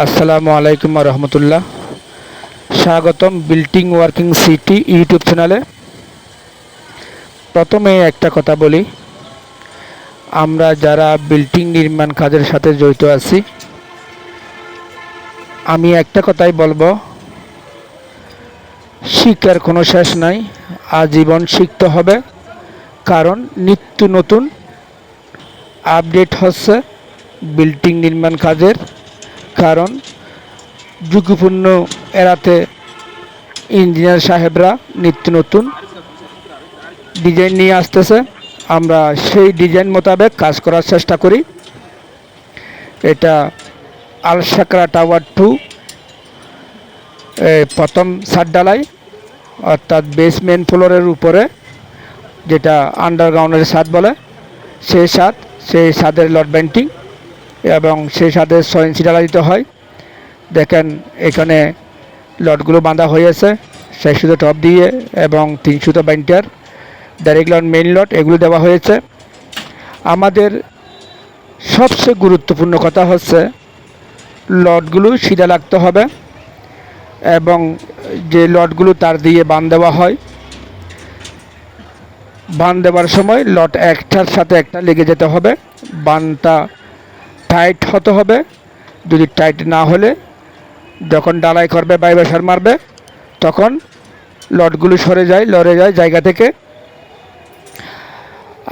আসসালামু আলাইকুম রহমতুল্লাহ। স্বাগতম বিল্ডিং ওয়ার্কিং সিটি ইউটিউব চ্যানেলে। প্রথমে একটা কথা বলি। আমরা যারা বিল্ডিং নির্মাণ কাজের সাথে জড়িত আছি, আমি একটা কথাই বলব। শিক্ষার কোনো শেষ নাই, আজীবন শিখতে হবে। কারণ নিত্য নতুন আপডেট হচ্ছে বিল্ডিং নির্মাণ কাজের কারণ ঝুঁকিপূর্ণ এড়াতে ইঞ্জিনিয়ার সাহেবরা নিত্য নতুন ডিজাইন নিয়ে আসতেছে। আমরা সেই ডিজাইন মোতাবেক কাজ করার চেষ্টা করি। এটা আলসাকরা টাওয়ার টু প্রথম সাত ডালাই অর্থাৎ বেসমেন্ট ফ্লোরের উপরে, যেটা আন্ডারগ্রাউন্ডের ছাদ বলে, সেই ছাদ সেই ছাদের লট বেন্টিং এবং সেই সাথে ইঞ্চি ডালা দিতে হয়। দেখেন এখানে লটগুলো বাঁধা হয়েছে, সেই সুতো টপ দিয়ে এবং তিন সুতো ব্যান্টার ডাইরেক্ট লট মেইন লট, এগুলো দেওয়া হয়েছে। আমাদের সবচেয়ে গুরুত্বপূর্ণ কথা হচ্ছে, লটগুলো সিধা লাগতে হবে এবং যে লটগুলো তার দিয়ে বান দেওয়া হয় বান দেওয়ার সময় লট একটার সাথে একটা লেগে যেতে হবে। বানটা টাইট হতে হবে। যদি টাইট না হলে যখন ডালাই করবে বাইবেসার মারবে, তখন লটগুলো সরে যায়, লড়ে যায় জায়গা থেকে।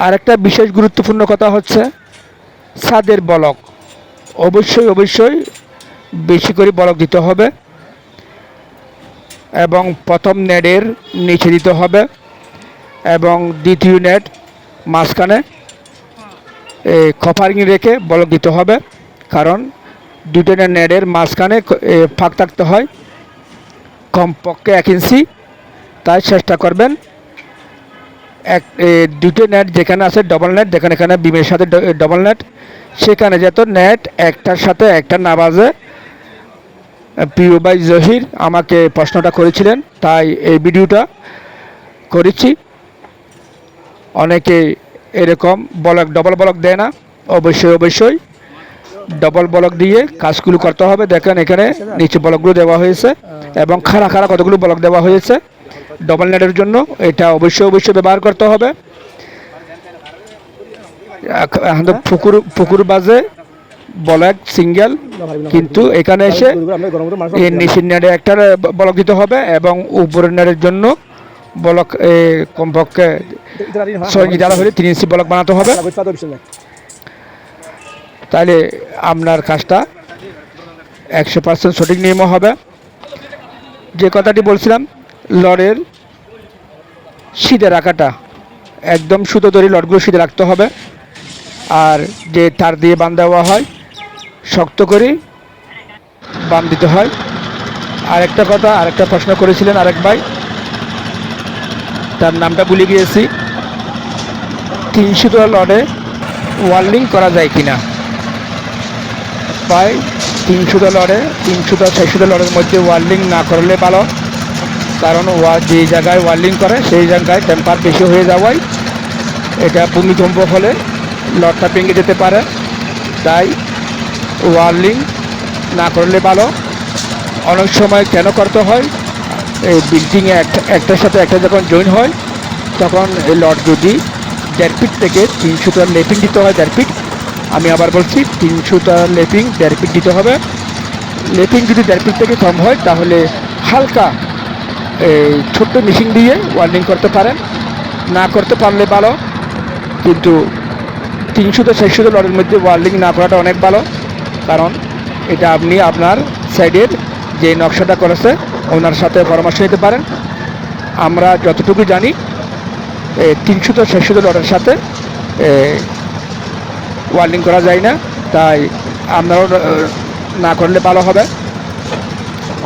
আর একটা বিশেষ গুরুত্বপূর্ণ কথা হচ্ছে ছাদের বলক। অবশ্যই অবশ্যই বেশি করে বলক দিতে হবে এবং প্রথম নেটের নিচে দিতে হবে এবং দ্বিতীয় নেট মাঝখানে কভারিং রেখে বলক দিতে হবে। কারণ দুটো নেটের মাঝখানে ফাঁক থাকতে হয়। কমপক্ষে এক ইঞ্চি। তাই চেষ্টা করবেন এক দুটো নেট যেখানে আছে ডবল নেট যেখানে এখানে বিমের সাথে ডবল নেট সেখানে যত নেট একটার সাথে একটা না বাজে। প্রিয় ভাই জহির আমাকে প্রশ্নটা করেছিলেন, তাই এই ভিডিওটা করেছি। অনেকে এরকম বলক ডবল বলক দেয় না। অবশ্যই অবশ্যই। ডবল বলক দিয়ে কাজগুলো করতে হবে। দেখেন এখানে নিচে বলকগুলো দেওয়া হয়েছে এবং খাড়া খাড়া কতগুলো বলক দেওয়া হয়েছে। ডবল নেটের জন্য এটা অবশ্যই অবশ্যই ব্যবহার করতে হবে। এখ- এখন তো পুকুর পুকুর বাজে বলক সিঙ্গেল। কিন্তু এখানে এসে নিচের নেটে একটা বলক দিতে হবে এবং উপরের নেটের জন্য বলক কমপক্ষে ছয় হলে তিন ইঞ্চি বলক বানাতে হবে। তাহলে আপনার কাজটা একশো পার্সেন্ট সঠিক নিয়মও হবে। যে কথাটি বলছিলাম লড়ের সিধে রাখাটা, একদম সুতো দড়ি লটগুলো সিধে রাখতে হবে। আর যে তার দিয়ে বান দেওয়া হয়, শক্ত করে বান দিতে হয়। আরেকটা কথা, আরেকটা প্রশ্ন করেছিলেন আরেক ভাই। তার নামটা ভুলে গিয়েছি। তিনশো লড়ে ওয়ার্লিং করা যায় কিনা? প্রায় তিনশো তিনশোটা লড়ে তিনশোটা ছয়শোটা লড়ের মধ্যে ওয়ার্লিং না করলে ভালো। কারণ যে জায়গায় ওয়ার্লিং করে, সেই জায়গায় টেম্পার বেশি হয়ে যাওয়ায় এটা ভূমিকম্প হলে লটটা ভেঙে যেতে পারে। তাই ওয়ার্লিং না করলে ভালো। অনেক সময় কেন করতে হয়? বিল্ডিংয়ে একটা, একটার সাথে একটা যখন জয়েন হয়, তখন এই লট যদি দেড় ফিট থেকে তিনশো তিনশোটা লেপিং দিতে হয় দেড় ফিট আমি আবার বলছি তিনশো তিনশোটা লেপিং দেড় ফিট দিতে হবে। লেপিং যদি দেড় ফিট থেকে কম হয়, তাহলে হালকা এই ছোট্ট মেশিন দিয়ে ওয়ার্নিং করতে পারেন। না করতে পারলে ভালো, কিন্তু তিনশোতে চারশোতে লটের মধ্যে ওয়ার্লিং না করাটা অনেক ভালো, কারণ এটা আপনি আপনার সাইডের যে নকশাটা করেছে ওনার সাথে পরামর্শ নিতে পারেন। আমরা যতটুকু জানি তিনশোতে চারশোতে লটের সাথে ওয়ার্লিং করা যায় না। তাই আপনারাও না করলে ভালো হবে।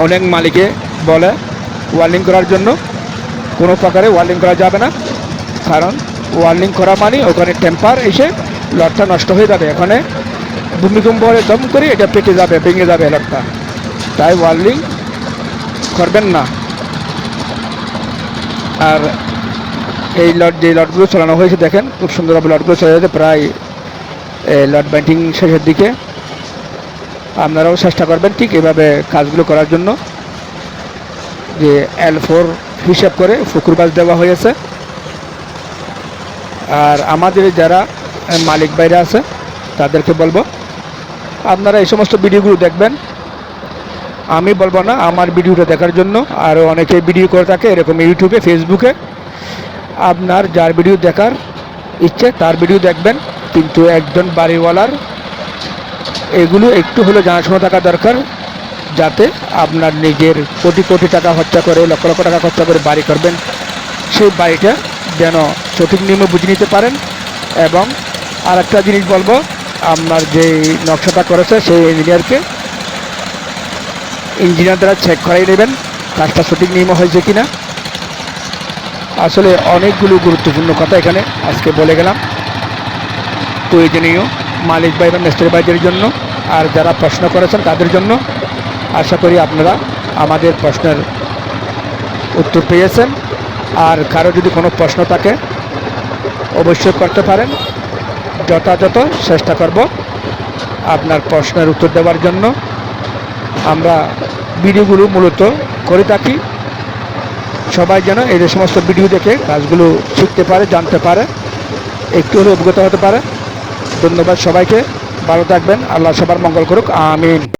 অনেক মালিকে বলে ওয়ার্লিং করার জন্য, কোনো প্রকারে ওয়ার্লিং করা যাবে না। কারণ ওয়ার্লিং করা মানে ওখানে টেম্পার এসে লটটা নষ্ট হয়ে যাবে। এখানে ভূমিকম্প হলে দম করে এটা পেটে যাবে, ভেঙে যাবে লটটা। তাই ওয়ার্লিং করবেন না। আর এই লট যে লটগুলো চালানো হয়েছে দেখেন, খুব সুন্দরভাবে লটগুলো চলে যাচ্ছে প্রায় লট ব্যান্টিং শেষের দিকে। আপনারাও চেষ্টা করবেন ঠিক এভাবে কাজগুলো করার জন্য। যে এল ফোর হিসাব করে পুকুর বাস দেওয়া হয়েছে। আর আমাদের যারা মালিক বাইরে আছে, তাদেরকে বলব, আপনারা এই সমস্ত ভিডিওগুলো দেখবেন। আমি বলব না, আমার ভিডিওটা দেখার জন্য। আরও অনেকে ভিডিও করে থাকে, এরকম ইউটিউবে, ফেসবুকে। আপনার যার ভিডিও দেখার ইচ্ছে, তার ভিডিও দেখবেন। কিন্তু একজন বাড়িওয়ালার, এগুলো একটু হলে জানাশোনা থাকা দরকার, যাতে আপনার নিজের কোটি কোটি টাকা খরচা করে, লক্ষ লক্ষ টাকা খরচা করে বাড়ি করবেন। সেই বাড়িটা যেন সঠিক নিয়মে বুঝে নিতে পারেন। এবং আর একটা জিনিস বলব, আপনার যে নকশাটা করেছে সেই ইঞ্জিনিয়ারকে ইঞ্জিনিয়ার দ্বারা চেক করাই নেবেন, কাজটা সঠিক নিয়মে হয়েছে কিনা। আসলে অনেকগুলো গুরুত্বপূর্ণ কথা এখানে আজকে বলে গেলাম। প্রয়োজনীয় মালিক ভাই বা মিস্ত্রি ভাইদের জন্য, আর যারা প্রশ্ন করেছেন তাদের জন্য। আশা করি আপনারা আমাদের প্রশ্নের উত্তর পেয়েছেন। আর কারও যদি কোনো প্রশ্ন থাকে, অবশ্যই করতে পারেন। যথাযথ চেষ্টা করব আপনার প্রশ্নের উত্তর দেওয়ার জন্য। আমরা ভিডিওগুলো মূলত করে থাকি। সবাই যেন এই সমস্ত ভিডিও দেখে কাজগুলো শিখতে পারে, জানতে পারে, একটু হলে অভিজ্ঞতা হতে পারে। ধন্যবাদ সবাইকে। ভালো থাকবেন। আল্লাহ সবার মঙ্গল করুক। আমিন।